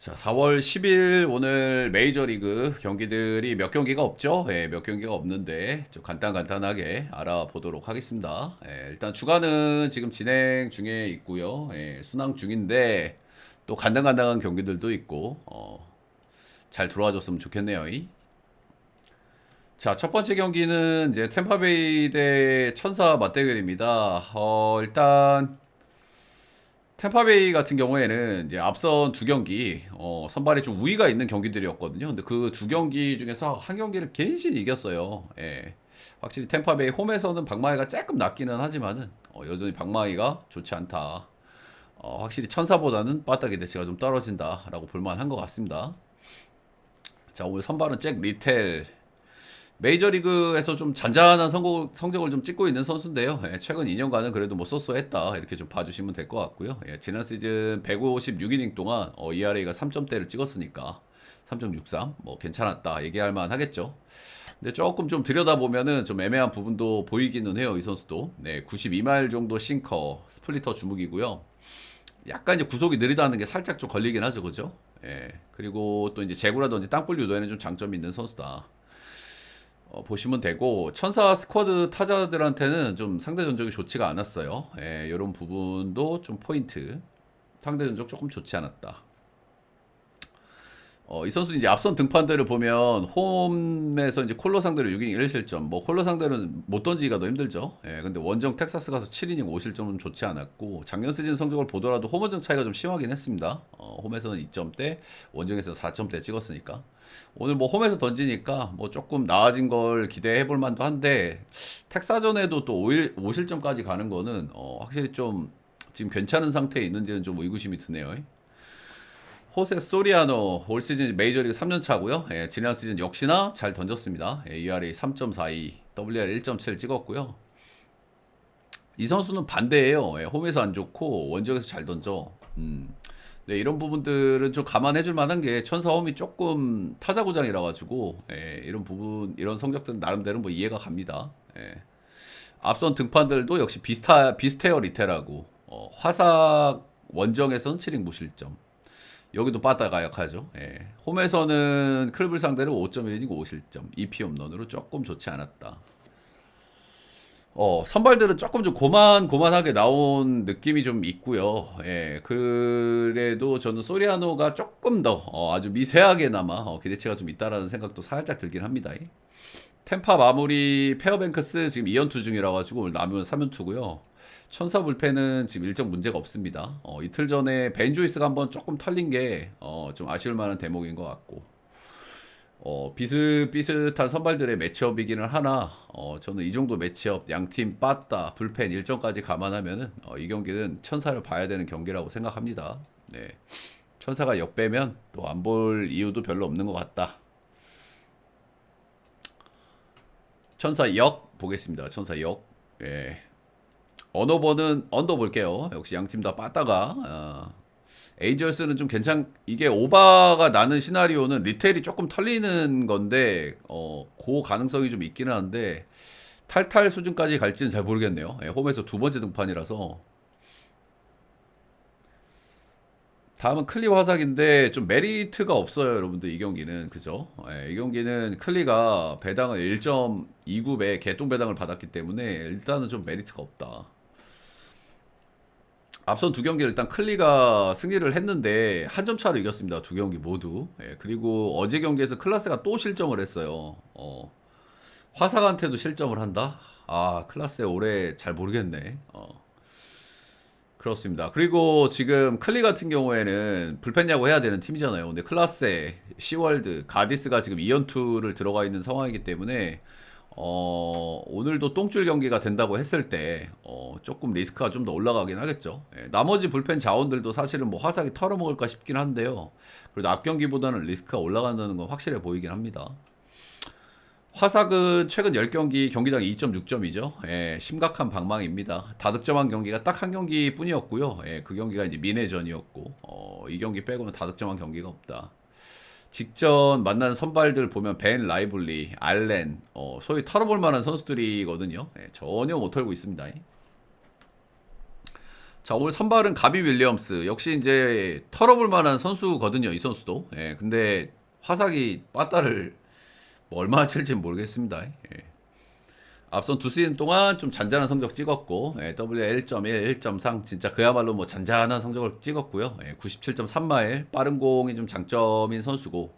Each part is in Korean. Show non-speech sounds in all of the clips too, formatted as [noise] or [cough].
자, 4월 10일 오늘 메이저리그 경기들이 몇 경기가 없죠? 예, 몇 경기가 없는데 좀 간단간단하게 알아보도록 하겠습니다. 예, 일단 주간은 지금 진행 중에 있고요. 예, 순항 중인데 또 간단간단한 경기들도 있고 어, 잘 들어와 줬으면 좋겠네요. 이. 자, 첫 번째 경기는 이제 템파베이 대 천사 맞대결입니다. 어, 일단 템파베이 같은 경우에는 이제 앞선 두 경기 어, 선발에 좀 우위가 있는 경기들이었거든요. 근데 그 두 경기 중에서 한 경기를 간신히 이겼어요. 예. 확실히 템파베이 홈에서는 박마이가 조금 낫기는 하지만은 어, 여전히 박마이가 좋지 않다. 어, 확실히 천사보다는 빠따기 대치가 좀 떨어진다라고 볼만한 것 같습니다. 자 오늘 선발은 잭 리텔 메이저리그에서 좀 잔잔한 성공, 성적을 좀 찍고 있는 선수인데요. 예, 최근 2년간은 그래도 뭐 쏘쏘했다 이렇게 좀 봐주시면 될 것 같고요. 예, 지난 시즌 156이닝 동안 어, ERA가 3점대를 찍었으니까 3.63 뭐 괜찮았다 얘기할 만 하겠죠. 근데 조금 좀 들여다보면은 좀 애매한 부분도 보이기는 해요 이 선수도. 네, 92마일 정도 싱커 스플리터 주무기고요. 약간 이제 구속이 느리다는 게 살짝 좀 걸리긴 하죠, 그죠? 예. 그리고 또 이제 제구라든지 땅볼 유도에는 좀 장점이 있는 선수다. 어, 보시면 되고 천사 스쿼드 타자들한테는 좀 상대 전적이 좋지가 않았어요. 예, 이런 부분도 좀 포인트. 상대 전적 조금 좋지 않았다. 어, 이 선수 이제 앞선 등판들을 보면 홈에서 이제 콜로 상대로 6이닝 1실점. 뭐 콜로 상대로는 못 던지기가 더 힘들죠. 예, 근데 원정 텍사스 가서 7이닝 5실점은 좋지 않았고 작년 시즌 성적을 보더라도 홈원정 차이가 좀 심하긴 했습니다. 어, 홈에서는 2점대, 원정에서 4점대 찍었으니까. 오늘 뭐 홈에서 던지니까 뭐 조금 나아진 걸 기대해 볼 만도 한데 텍사전에도 또 5일, 5실점까지 가는 거는 어, 확실히 좀 지금 괜찮은 상태에 있는지는 좀 의구심이 드네요. 호세 소리아노 올 시즌 메이저리그 3년 차고요. 예, 지난 시즌 역시나 잘 던졌습니다. 예, ERA 3.42, WR 1.7 찍었고요. 이 선수는 반대예요. 예, 홈에서 안 좋고 원정에서 잘 던져. 음. 네, 이런 부분들은 좀 감안해 줄 만한 게 천사 홈이 조금 타자 구장이라 가지고 예, 이런 부분 이런 성적들은 나름대로 뭐 이해가 갑니다. 예. 앞선 등판들도 역시 비슷하 비슷해요 리테라고 어, 화삭 원정에서는 7인 무실점. 여기도 빠따가 약하죠. 예. 홈에서는 클블 상대로 5.1이닝 5실점, 2피 홈런으로 조금 좋지 않았다. 어, 선발들은 조금 좀 고만고만하게 나온 느낌이 좀 있고요. 예, 그래도 저는 소리아노가 조금 더 어, 아주 미세하게나마 어, 기대치가 좀 있다라는 생각도 살짝 들긴 합니다. 템파 마무리 페어뱅크스 지금 2연투 중이라 가지고 오늘 남으면 3연투고요. 천사 불펜은 지금 일정 문제가 없습니다. 어, 이틀 전에 벤 조이스가 한번 조금 털린 게 어, 좀 아쉬울 만한 대목인 것 같고 어, 비슷비슷한 선발들의 매치업이기는 하나 어, 저는 이 정도 매치업 양팀 빠따 불펜 일정까지 감안하면은 어, 이 경기는 천사를 봐야 되는 경기라고 생각합니다. 네. 천사가 역배면 또 안 볼 이유도 별로 없는 것 같다. 천사 역 보겠습니다. 천사 역. 예. 언어버는 언더 볼게요. 역시 양 팀 다 빠따가 어, 에이저스는 좀 괜찮 이게 오바가 나는 시나리오는 리테일이 조금 털리는 건데 어그 가능성이 좀 있기는 한데 탈탈 수준까지 갈지는 잘 모르겠네요. 예, 홈에서 두 번째 등판이라서 다음은 클리 화삭인데 좀 메리트가 없어요, 여러분들 이 경기는 그죠? 예, 이 경기는 클리가 배당을 1.29배 개똥 배당을 받았기 때문에 일단은 좀 메리트가 없다. 앞선 두 경기를 일단 클리가 승리를 했는데 한 점 차로 이겼습니다. 두 경기 모두. 예, 그리고 어제 경기에서 클라스가 또 실점을 했어요. 어, 화사한테도 실점을 한다? 아, 클라스 올해 잘 모르겠네. 어. 그렇습니다. 그리고 지금 클리 같은 경우에는 불펜 야구 해야 되는 팀이잖아요. 근데 클라스에 시월드, 가디스가 지금 2연투를 들어가 있는 상황이기 때문에 어, 오늘도 똥줄 경기가 된다고 했을 때, 어, 조금 리스크가 좀 더 올라가긴 하겠죠. 예, 나머지 불펜 자원들도 사실은 뭐 화삭이 털어먹을까 싶긴 한데요. 그래도 앞 경기보다는 리스크가 올라간다는 건 확실해 보이긴 합니다. 화삭은 최근 10경기 경기당 2.6점이죠. 예, 심각한 방망입니다. 다득점한 경기가 딱 한 경기 뿐이었고요. 예, 그 경기가 이제 미네전이었고, 어, 이 경기 빼고는 다득점한 경기가 없다. 직전 만난 선발들 보면 벤 라이블리, 알렌, 어, 소위 털어볼 만한 선수들이거든요. 예, 전혀 못 털고 있습니다. 자, 오늘 선발은 가비 윌리엄스. 역시 이제 털어볼 만한 선수거든요, 이 선수도. 예, 근데 화삭이 빠따를 뭐 얼마나 칠지는 모르겠습니다. 예. 앞선 두 시즌 동안 좀 잔잔한 성적 찍었고, 예, WL 1.1, 1.3 진짜 그야말로 뭐 잔잔한 성적을 찍었고요. 예, 97.3마일 빠른 공이 좀 장점인 선수고,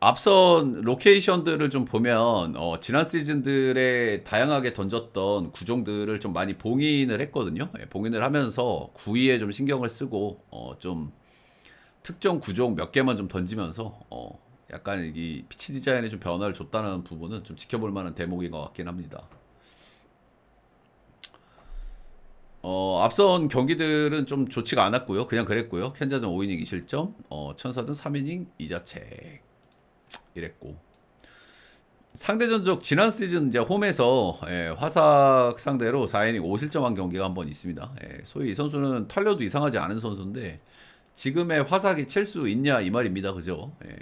앞선 로케이션들을 좀 보면 어, 지난 시즌들에 다양하게 던졌던 구종들을 좀 많이 봉인을 했거든요. 예, 봉인을 하면서 구위에 좀 신경을 쓰고 어, 좀 특정 구종 몇 개만 좀 던지면서 어, 약간 이 피치 디자인에 좀 변화를 줬다는 부분은 좀 지켜볼 만한 대목인 것 같긴 합니다. 어, 앞선 경기들은 좀 좋지가 않았고요. 그냥 그랬고요. 캔자전 5이닝 2실점, 어, 천사전 3이닝 2자책 이랬고 상대 전적 지난 시즌 이제 홈에서 예, 화삭 상대로 4이닝 5실점한 경기가 한 번 있습니다. 예, 소위 이 선수는 탄려도 이상하지 않은 선수인데 지금의 화삭이 칠 수 있냐 이 말입니다. 그죠? 예.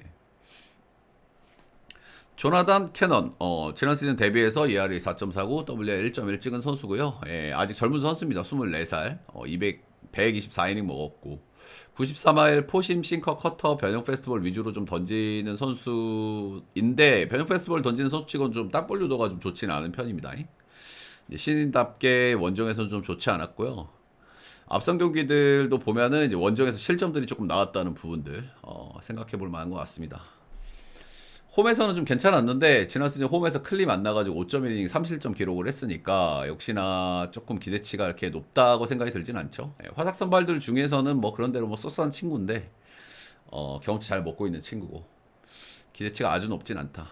조나단 캐넌 어, 지난 시즌 데뷔해서 ERA 4.49, WR 1.1 찍은 선수고요. 예, 아직 젊은 선수입니다. 24살. 어, 200 124이닝 먹었고 94마일 포심 싱커 커터 변형 페스티벌 위주로 좀 던지는 선수인데 변형 페스티벌 던지는 선수치곤 좀 땅볼 유도가 좀 좋지는 않은 편입니다. 신인답게 원정에서는 좀 좋지 않았고요. 앞선 경기들도 보면은 이제 원정에서 실점들이 조금 나왔다는 부분들 어, 생각해 볼 만한 것 같습니다. 홈에서는 좀 괜찮았는데 지난 시즌 홈에서 클리 만나가지고 5.1이닝 3실점 기록을 했으니까 역시나 조금 기대치가 이렇게 높다고 생각이 들진 않죠. 예, 화삭 선발들 중에서는 뭐 그런 대로 뭐 쏘쏘한 친구인데 어, 경험치 잘 먹고 있는 친구고 기대치가 아주 높진 않다.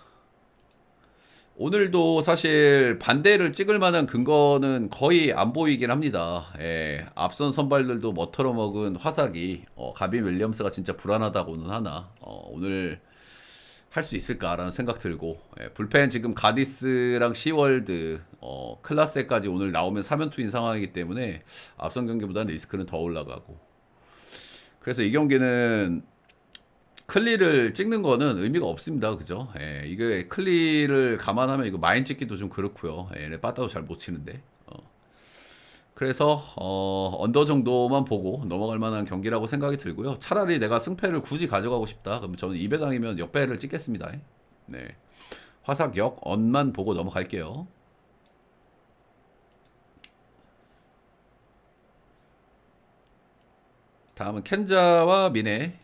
오늘도 사실 반대를 찍을 만한 근거는 거의 안 보이긴 합니다. 예, 앞선 선발들도 멋터러 먹은 화삭이 어, 가빈 윌리엄스가 진짜 불안하다고는 하나 어, 오늘 할 수 있을까라는 생각 들고 예, 불펜 지금 가디스랑 시월드 어, 클라스까지 오늘 나오면 3연투인 상황이기 때문에 앞선 경기보다는 리스크는 더 올라가고 그래서 이 경기는 클리를 찍는 거는 의미가 없습니다. 그죠? 예, 이게 클리를 감안하면 이거 마인 찍기도 좀 그렇고요. 예, 빠따도 잘 못 치는데. 어. 그래서 어, 언더 정도만 보고 넘어갈 만한 경기라고 생각이 들고요. 차라리 내가 승패를 굳이 가져가고 싶다. 그러면 저는 2배당이면 역배를 찍겠습니다. 네. 화삭 역 언만 보고 넘어갈게요. 다음은 켄자와 미네.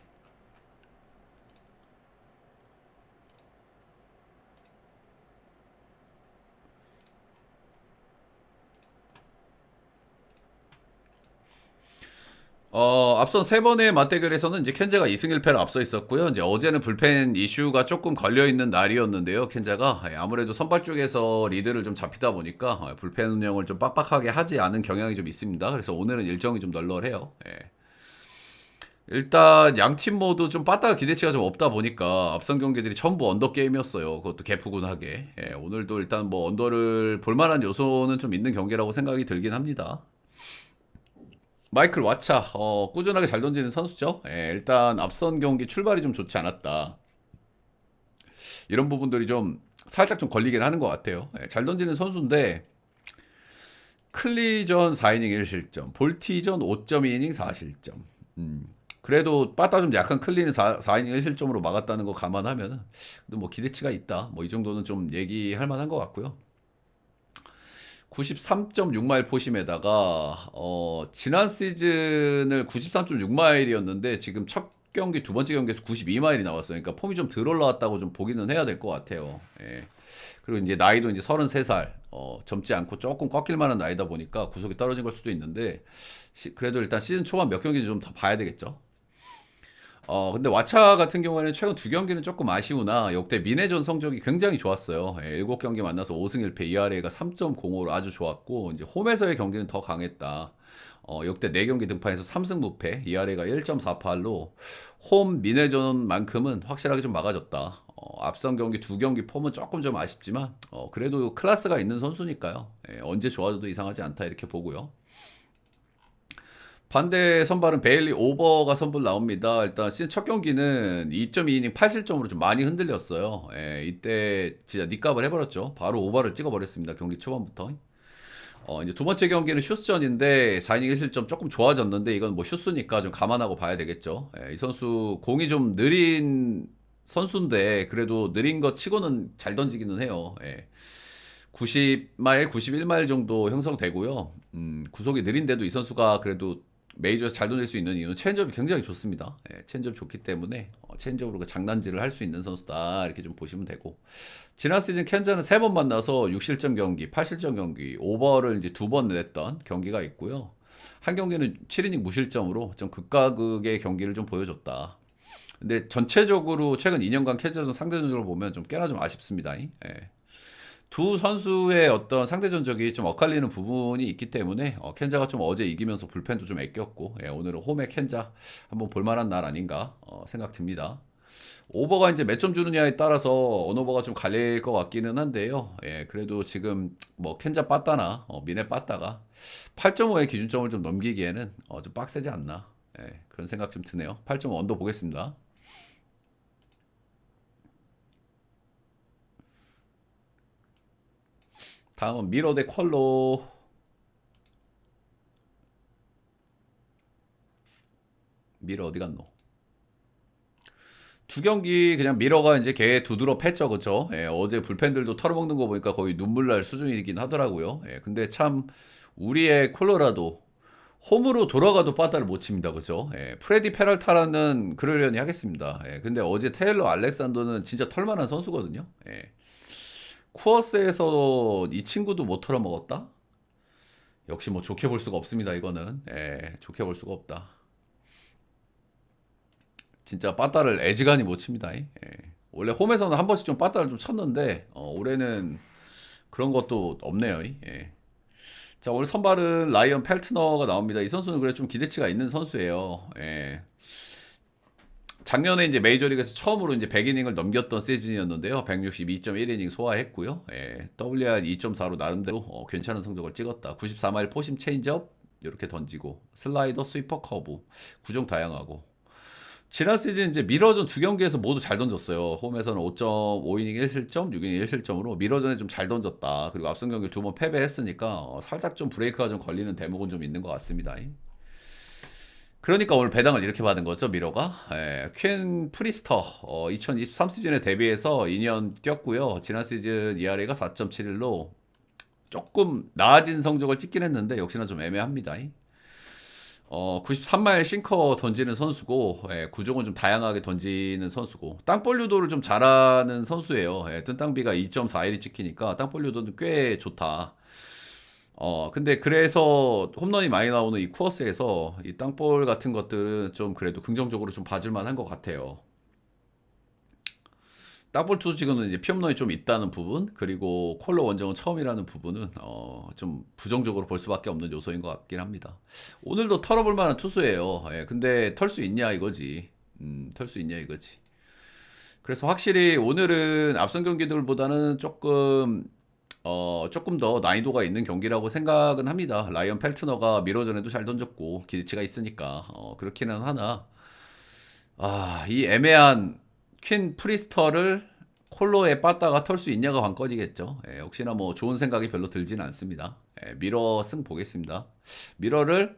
어, 앞선 세 번의 맞대결에서는 이제 켄자가 2승 1패로 앞서 있었고요. 이제 어제는 불펜 이슈가 조금 걸려 있는 날이었는데요. 켄자가 예, 아무래도 선발 쪽에서 리드를 좀 잡히다 보니까 어, 불펜 운영을 좀 빡빡하게 하지 않은 경향이 좀 있습니다. 그래서 오늘은 일정이 좀 널널해요. 예. 일단 양 팀 모두 좀 빠따가 기대치가 좀 없다 보니까 앞선 경기들이 전부 언더 게임이었어요. 그것도 개푸근하게. 예, 오늘도 일단 뭐 언더를 볼만한 요소는 좀 있는 경기라고 생각이 들긴 합니다. 마이클 와차 어, 꾸준하게 잘 던지는 선수죠. 예, 일단 앞선 경기 출발이 좀 좋지 않았다. 이런 부분들이 좀 살짝 좀 걸리긴 하는 것 같아요. 예, 잘 던지는 선수인데 클리전 4이닝 1실점, 볼티전 5.2이닝 4실점. 음, 그래도 빠따 좀 약한 클리는 4, 4이닝 1실점으로 막았다는 거 감안하면 뭐 기대치가 있다. 뭐 이 정도는 좀 얘기할 만한 것 같고요. 93.6마일 포심에다가 어, 지난 시즌을 93.6마일이었는데 지금 첫 경기 두 번째 경기에서 92마일이 나왔어요. 그러니까 폼이 좀 덜 올라왔다고 좀 보기는 해야 될 것 같아요. 예. 그리고 이제 나이도 이제 33살 어, 젊지 않고 조금 꺾일 만한 나이다 보니까 구속이 떨어진 걸 수도 있는데 시, 그래도 일단 시즌 초반 몇 경기 좀 더 봐야 되겠죠. 어, 근데 와차 같은 경우에는 최근 두 경기는 조금 아쉬우나 역대 미네전 성적이 굉장히 좋았어요. 예, 7경기 만나서 5승 1패 ERA가 3.05로 아주 좋았고 이제 홈에서의 경기는 더 강했다. 어, 역대 4경기 등판에서 3승 무패, ERA가 1.48로 홈 미네전만큼은 확실하게 좀 막아줬다. 어, 앞선 경기 두 경기 폼은 조금 좀 아쉽지만 어, 그래도 클래스가 있는 선수니까요. 예, 언제 좋아져도 이상하지 않다 이렇게 보고요. 반대 선발은 베일리 오버가 선발 나옵니다. 일단 시즌 첫 경기는 2.2이닝 8실점으로 좀 많이 흔들렸어요. 예, 이때 진짜 니값을 해버렸죠. 바로 오버를 찍어버렸습니다. 경기 초반부터. 어, 이제 두 번째 경기는 슈스전인데 4이닝 1실점 조금 좋아졌는데 이건 뭐 슈스니까 좀 감안하고 봐야 되겠죠. 예, 이 선수 공이 좀 느린 선수인데 그래도 느린 것 치고는 잘 던지기는 해요. 예. 90마일, 91마일 정도 형성되고요. 음, 구속이 느린데도 이 선수가 그래도 메이저에서 잘 던질 수 있는 이유는 체인지업이 굉장히 좋습니다. 예, 체인지업 좋기 때문에 어, 체인지업으로 그 장난질을 할 수 있는 선수다 이렇게 좀 보시면 되고 지난 시즌 켄자는 세 번 만나서 6실점 경기, 8실점 경기, 오버를 이제 두 번 냈던 경기가 있고요. 한 경기는 7이닝 무실점으로 좀 극과극의 경기를 좀 보여줬다. 근데 전체적으로 최근 2년간 켄자전 상대 전적을 보면 좀 꽤나 좀 아쉽습니다. 예. 두 선수의 어떤 상대 전적이 좀 엇갈리는 부분이 있기 때문에 어, 켄자가 좀 어제 이기면서 불펜도 좀 아꼈고 예, 오늘은 홈에 켄자 한번 볼만한 날 아닌가 어, 생각 듭니다. 오버가 이제 몇 점 주느냐에 따라서 언오버가 좀 갈릴 것 같기는 한데요. 예, 그래도 지금 뭐 켄자 빠따나 어, 미네 빠따가 8.5의 기준점을 좀 넘기기에는 어, 좀 빡세지 않나 예, 그런 생각 좀 드네요. 8.5 언더 보겠습니다. 다음은 미러 대 퀄로 미러 어디 갔노? 두 경기 그냥 미러가 이제 개 두드러 팼죠, 그쵸? 예, 어제 불펜들도 털어먹는 거 보니까 거의 눈물 날 수준이긴 하더라고요. 예, 근데 참 우리의 콜로라도 홈으로 돌아가도 빠따를 못 칩니다, 그죠? 예, 프레디 페랄타라는 그러려니 하겠습니다. 예, 근데 어제 테일러 알렉산더는 진짜 털만한 선수거든요. 예. 쿠어스에서 이 친구도 못 털어먹었다? 역시 뭐 좋게 볼 수가 없습니다, 이거는. 예, 좋게 볼 수가 없다. 진짜 빠따를 애지간히 못 칩니다. 예. 원래 홈에서는 한 번씩 좀 빠따를 좀 쳤는데 어, 올해는 그런 것도 없네요. 예. 자 오늘 선발은 라이언 펠트너가 나옵니다. 이 선수는 그래 좀 기대치가 있는 선수예요. 예. 작년에 이제 메이저리그에서 처음으로 이제 100이닝을 넘겼던 시즌이었는데요. 162.1이닝 소화했고요. 예, WR 2.4로 나름대로 어, 괜찮은 성적을 찍었다. 94마일 포심 체인지업 이렇게 던지고 슬라이더, 스위퍼, 커브 구종 다양하고 지난 시즌 이제 미러전 두 경기에서 모두 잘 던졌어요. 홈에서는 5.5이닝 1실점, 6이닝 1실점으로 미러전에 좀 잘 던졌다. 그리고 앞선 경기 두 번 패배했으니까 어, 살짝 좀 브레이크가 좀 걸리는 대목은 좀 있는 것 같습니다. 그러니까 오늘 배당을 이렇게 받은 거죠, 미러가. 예, 퀸 프리스터, 어, 2023 시즌에 데뷔해서 2년 뛰었고요. 지난 시즌 ERA가 4.71로 조금 나아진 성적을 찍긴 했는데 역시나 좀 애매합니다. 어, 93마일 싱커 던지는 선수고, 예, 구종은 좀 다양하게 던지는 선수고, 땅볼 유도를 좀 잘하는 선수예요. 예, 뜬땅비가 2.41이 찍히니까 땅볼 유도는 꽤 좋다. 어, 근데 그래서 홈런이 많이 나오는 이 쿠어스에서 이 땅볼 같은 것들은 좀 그래도 긍정적으로 좀 봐줄 만 한 것 같아요. 땅볼 투수 지금은 이제 피홈런이 좀 있다는 부분, 그리고 콜러 원정은 처음이라는 부분은 어, 좀 부정적으로 볼 수밖에 없는 요소인 것 같긴 합니다. 오늘도 털어볼 만한 투수예요. 예, 근데 털 수 있냐 이거지. 음, 털 수 있냐 이거지. 그래서 확실히 오늘은 앞선 경기들보다는 조금 어, 조금 더 난이도가 있는 경기라고 생각은 합니다. 라이언 펠트너가 미러전에도 잘 던졌고 기대치가 있으니까 어, 그렇기는 하나 아, 이 애매한 퀸 프리스터를 콜로에 빠따가 털 수 있냐가 관건이겠죠. 예, 혹시나 뭐 좋은 생각이 별로 들지는 않습니다. 예, 미러 승 보겠습니다. 미러를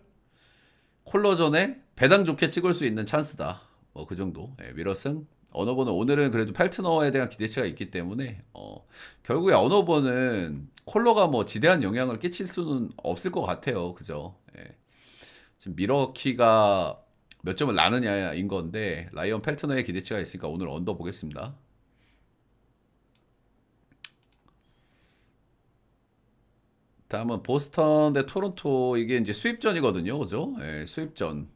콜로 전에 배당 좋게 찍을 수 있는 찬스다. 뭐 그 정도. 예, 미러 승. 언어버는 오늘은 그래도 펠트너에 대한 기대치가 있기 때문에 어, 결국에 언어버는 콜로가 뭐 지대한 영향을 끼칠 수는 없을 것 같아요. 그죠? 예. 지금 미러키가 몇 점을 나느냐인 건데 라이언 펠트너의 기대치가 있으니까 오늘 언더 보겠습니다. 다음은 보스턴 대 토론토 이게 이제 수입전이거든요. 그죠? 예, 수입전.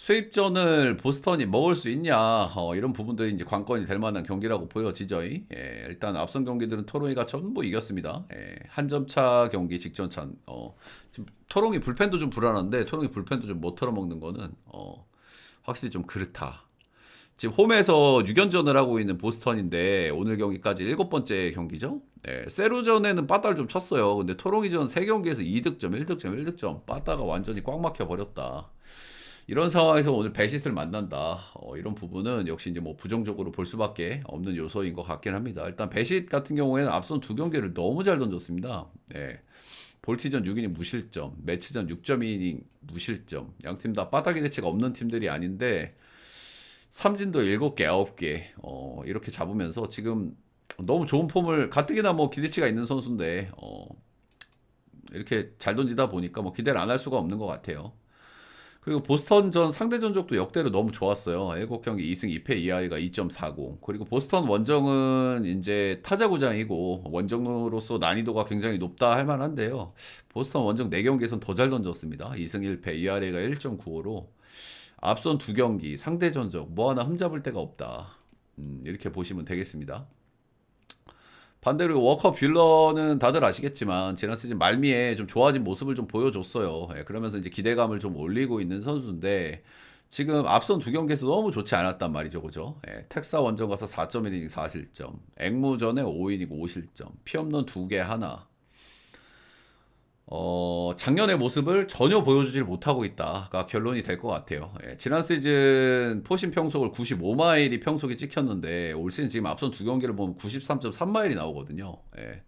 수입전을 보스턴이 먹을 수 있냐 어, 이런 부분들이 이제 관건이 될 만한 경기라고 보여지죠. 예, 일단 앞선 경기들은 토롱이가 전부 이겼습니다. 예, 한 점 차 경기 직전차 어, 지금 토롱이 불펜도 좀 불안한데 토롱이 불펜도 좀 못 털어먹는 거는 어, 확실히 좀 그렇다. 지금 홈에서 6연전을 하고 있는 보스턴인데 오늘 경기까지 일곱 번째 경기죠. 예, 세루전에는 빠따를 좀 쳤어요. 근데 토롱이전 3경기에서 2득점, 1득점, 1득점 빠따가 완전히 꽉 막혀 버렸다. 이런 상황에서 오늘 배시스를 만난다. 어, 이런 부분은 역시 이제 뭐 부정적으로 볼 수밖에 없는 요소인 것 같긴 합니다. 일단 배시 같은 경우에는 앞선 두 경기를 너무 잘 던졌습니다. 네. 볼티전 6이닝 무실점, 매치전 6.2이닝 무실점. 양 팀 다 바닥의 대치가 없는 팀들이 아닌데 삼진도 7개, 9개 어, 이렇게 잡으면서 지금 너무 좋은 폼을 가뜩이나 뭐 기대치가 있는 선수인데 어, 이렇게 잘 던지다 보니까 뭐 기대를 안 할 수가 없는 것 같아요. 그리고 보스턴전 상대 전적도 역대로 너무 좋았어요. 7경기 2승 2패 ER가 2.40. 그리고 보스턴 원정은 이제 타자 구장이고 원정으로서 난이도가 굉장히 높다 할 만한데요. 보스턴 원정 4경기에선 더 잘 던졌습니다. 2승 1패 ERA가 1.95로 앞선 두 경기 상대 전적 뭐 하나 흠잡을 데가 없다. 음, 이렇게 보시면 되겠습니다. 반대로 워커 뷰러는 다들 아시겠지만 지난 시즌 말미에 좀 좋아진 모습을 좀 보여줬어요. 예, 그러면서 이제 기대감을 좀 올리고 있는 선수인데 지금 앞선 두 경기에서 너무 좋지 않았단 말이죠, 그죠? 예, 텍사 원정 가서 4.1이닝 4실점, 앵무전에 5이닝 5실점, 피없는 두개 하나. 어, 작년의 모습을 전혀 보여주질 못하고 있다가 결론이 될 것 같아요. 예, 지난 시즌 포신 평속을 95마일이 평속이 찍혔는데 올 시즌 지금 앞선 두 경기를 보면 93.3마일이 나오거든요. 예.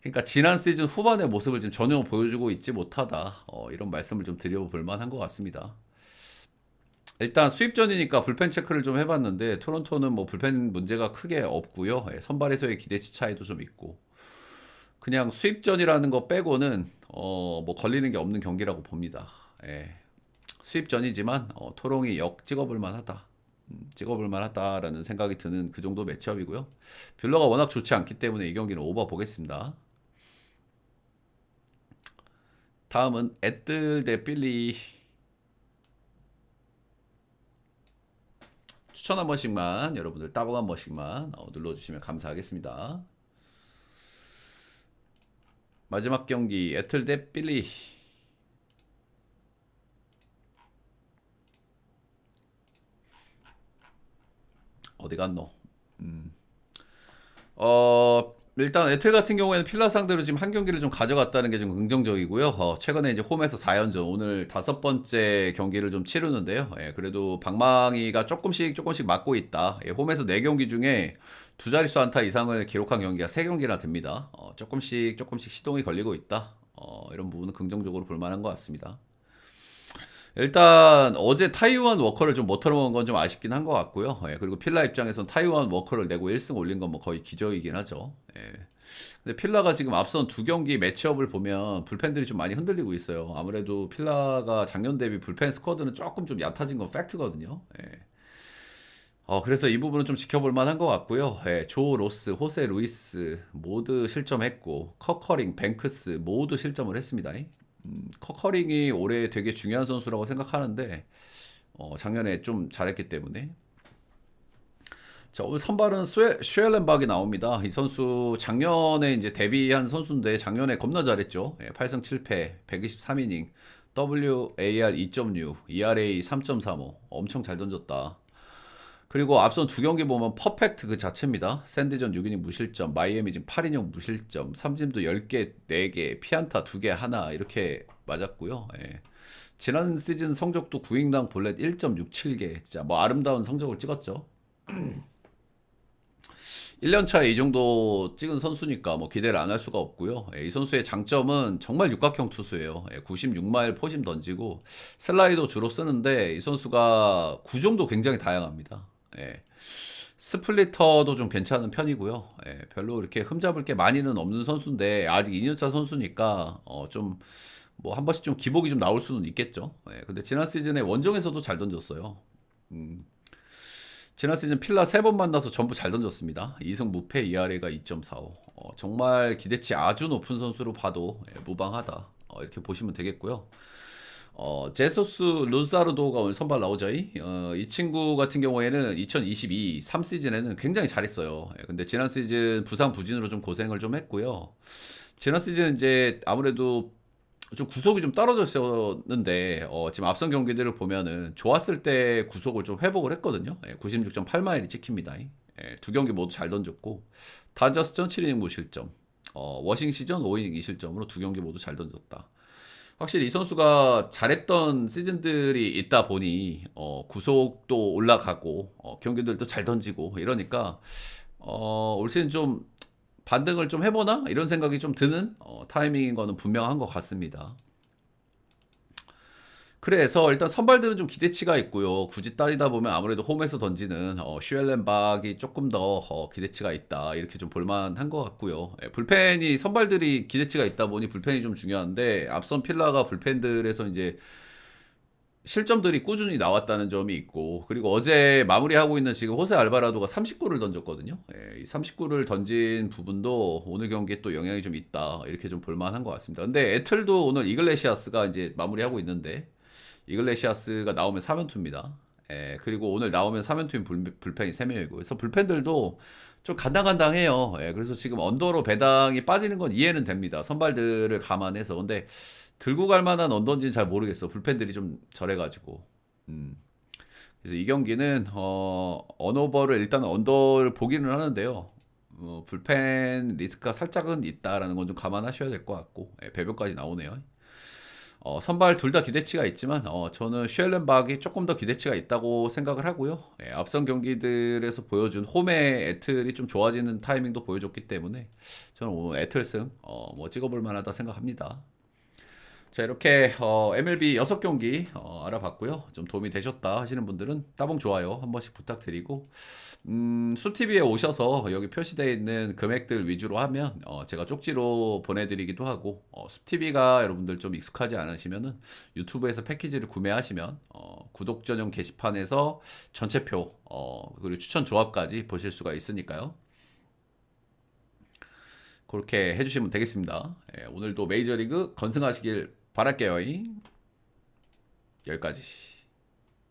그러니까 지난 시즌 후반의 모습을 지금 전혀 보여주고 있지 못하다. 어, 이런 말씀을 좀 드려볼 만한 것 같습니다. 일단 수입전이니까 불펜 체크를 좀 해봤는데 토론토는 뭐 불펜 문제가 크게 없고요. 예, 선발에서의 기대치 차이도 좀 있고 그냥 수입전이라는 거 빼고는 어, 뭐 걸리는 게 없는 경기라고 봅니다. 예. 수입전이지만 어, 토롱이 역 찍어볼 만하다. 음, 찍어볼 만하다라는 생각이 드는 그 정도 매치업이고요. 뷰러가 워낙 좋지 않기 때문에 이 경기는 오버 보겠습니다. 다음은 애들 대 빌리 추천 한 번씩만 여러분들 따봉 한 번씩만 어, 눌러주시면 감사하겠습니다. 마지막 경기 애틀 대 빌리 어디 갔노? 음. 어 일단 애틀 같은 경우에는 필라 상대로 지금 한 경기를 좀 가져갔다는 게 좀 긍정적이고요. 어, 최근에 이제 홈에서 4연전 오늘 다섯 번째 경기를 좀 치르는데요. 예, 그래도 방망이가 조금씩 조금씩 맞고 있다. 예, 홈에서 네 경기 중에 두 자릿수 안타 이상을 기록한 경기가 세 경기나 됩니다. 어, 조금씩 조금씩 시동이 걸리고 있다. 어, 이런 부분은 긍정적으로 볼 만한 것 같습니다. 일단 어제 타이완 워커를 좀 못 털어먹은 건 좀 아쉽긴 한 것 같고요. 예, 그리고 필라 입장에선 타이완 워커를 내고 1승 올린 건 뭐 거의 기적이긴 하죠. 예. 근데 필라가 지금 앞선 두 경기 매치업을 보면 불펜들이 좀 많이 흔들리고 있어요. 아무래도 필라가 작년 대비 불펜 스쿼드는 조금 좀 얕아진 건 팩트거든요. 예. 어, 그래서 이 부분은 좀 지켜볼 만한 것 같고요. 예, 조 로스, 호세 루이스 모두 실점했고 커커링, 뱅크스 모두 실점을 했습니다. 음, 커커링이 올해 되게 중요한 선수라고 생각하는데 어, 작년에 좀 잘했기 때문에 자 오늘 선발은 슈엘렌박이 나옵니다. 이 선수 작년에 이제 데뷔한 선수인데 작년에 겁나 잘했죠. 예, 8승 7패, 123이닝, WAR 2.6, ERA 3.35 엄청 잘 던졌다. 그리고 앞선 두 경기 보면 퍼펙트 그 자체입니다. 샌드전 6이닝 무실점, 마이애미 지금 8이닝 무실점, 삼진도 10개, 4개, 피안타 2개, 하나 이렇게 맞았고요. 예. 지난 시즌 성적도 9인당 볼넷 1.67개. 진짜 뭐 아름다운 성적을 찍었죠. [clears throat] 1년 차에 이 정도 찍은 선수니까 뭐 기대를 안 할 수가 없고요. 예, 이 선수의 장점은 정말 육각형 투수예요. 예, 96마일 포심 던지고 슬라이더 주로 쓰는데 이 선수가 구종도 굉장히 다양합니다. 예. 스플리터도 좀 괜찮은 편이고요. 예, 별로 이렇게 흠잡을 게 많이는 없는 선수인데 아직 2년차 선수니까 어, 좀 뭐 한 번씩 좀 기복이 좀 나올 수는 있겠죠. 예, 근데 지난 시즌에 원정에서도 잘 던졌어요. 음, 지난 시즌 필라 세 번 만나서 전부 잘 던졌습니다. 2승 무패 ERA가 2.45. 어, 정말 기대치 아주 높은 선수로 봐도 예, 무방하다. 어, 이렇게 보시면 되겠고요. 어, 제소스 루사르도가 오늘 선발 나오죠. 어, 이 친구 같은 경우에는 2022 3시즌에는 굉장히 잘했어요. 예, 근데 지난 시즌 부상 부진으로 좀 고생을 좀 했고요. 지난 시즌 이제 아무래도 좀 구속이 좀 떨어졌었는데 어, 지금 앞선 경기들을 보면은 좋았을 때 구속을 좀 회복을 했거든요. 예, 96.8마일이 찍힙니다. 예, 두 경기 모두 잘 던졌고 다저스전 7이닝 무실점, 어, 워싱 시전 5이닝 2실점으로 두 경기 모두 잘 던졌다. 확실히 이 선수가 잘했던 시즌들이 있다 보니 어, 구속도 올라가고 어, 경기들도 잘 던지고 이러니까 어, 올 시즌 좀 반등을 좀 해보나 이런 생각이 좀 드는 어, 타이밍인 거는 분명한 것 같습니다. 그래서 일단 선발들은 좀 기대치가 있고요. 굳이 따지다 보면 아무래도 홈에서 던지는 어, 슈엘렌박이 조금 더 어, 기대치가 있다. 이렇게 좀 볼만한 것 같고요. 예, 불펜이 선발들이 기대치가 있다 보니 불펜이 좀 중요한데 앞선 필라가 불펜들에서 이제 실점들이 꾸준히 나왔다는 점이 있고 그리고 어제 마무리하고 있는 지금 호세 알바라도가 39를 던졌거든요. 예, 이 39를 던진 부분도 오늘 경기에 또 영향이 좀 있다. 이렇게 좀 볼만한 것 같습니다. 근데 에틀도 오늘 이글레시아스가 이제 마무리하고 있는데 이글레시아스가 나오면 3연투입니다. 예, 그리고 오늘 나오면 3연투인 불, 불펜이 3명이고 그래서 불펜들도 좀 간당간당해요. 예, 그래서 지금 언더로 배당이 빠지는 건 이해는 됩니다. 선발들을 감안해서. 근데 들고 갈 만한 언더인지는 잘 모르겠어. 불펜들이 좀 저래가지고. 음. 그래서 이 경기는 어, 언오버를 일단 언더를 보기는 하는데요. 어, 불펜 리스크가 살짝은 있다라는 건 좀 감안하셔야 될 것 같고 예, 배변까지 나오네요. 어, 선발 둘 다 기대치가 있지만 어, 저는 슈엘렌박이 조금 더 기대치가 있다고 생각을 하고요. 예, 앞선 경기들에서 보여준 홈의 애틀이 좀 좋아지는 타이밍도 보여줬기 때문에 저는 오늘 애틀승 어, 뭐 찍어볼 만하다 생각합니다. 자 이렇게 어, MLB 6경기 어, 알아봤고요. 좀 도움이 되셨다 하시는 분들은 따봉 좋아요 한 번씩 부탁드리고 음, 수TV에 오셔서 여기 표시되어 있는 금액들 위주로 하면 어, 제가 쪽지로 보내드리기도 하고 어, 수TV가 여러분들 좀 익숙하지 않으시면은 유튜브에서 패키지를 구매하시면 어, 구독 전용 게시판에서 전체표 어, 그리고 추천 조합까지 보실 수가 있으니까요. 그렇게 해주시면 되겠습니다. 예, 오늘도 메이저리그 건승하시길 바랄게요. 여기까지.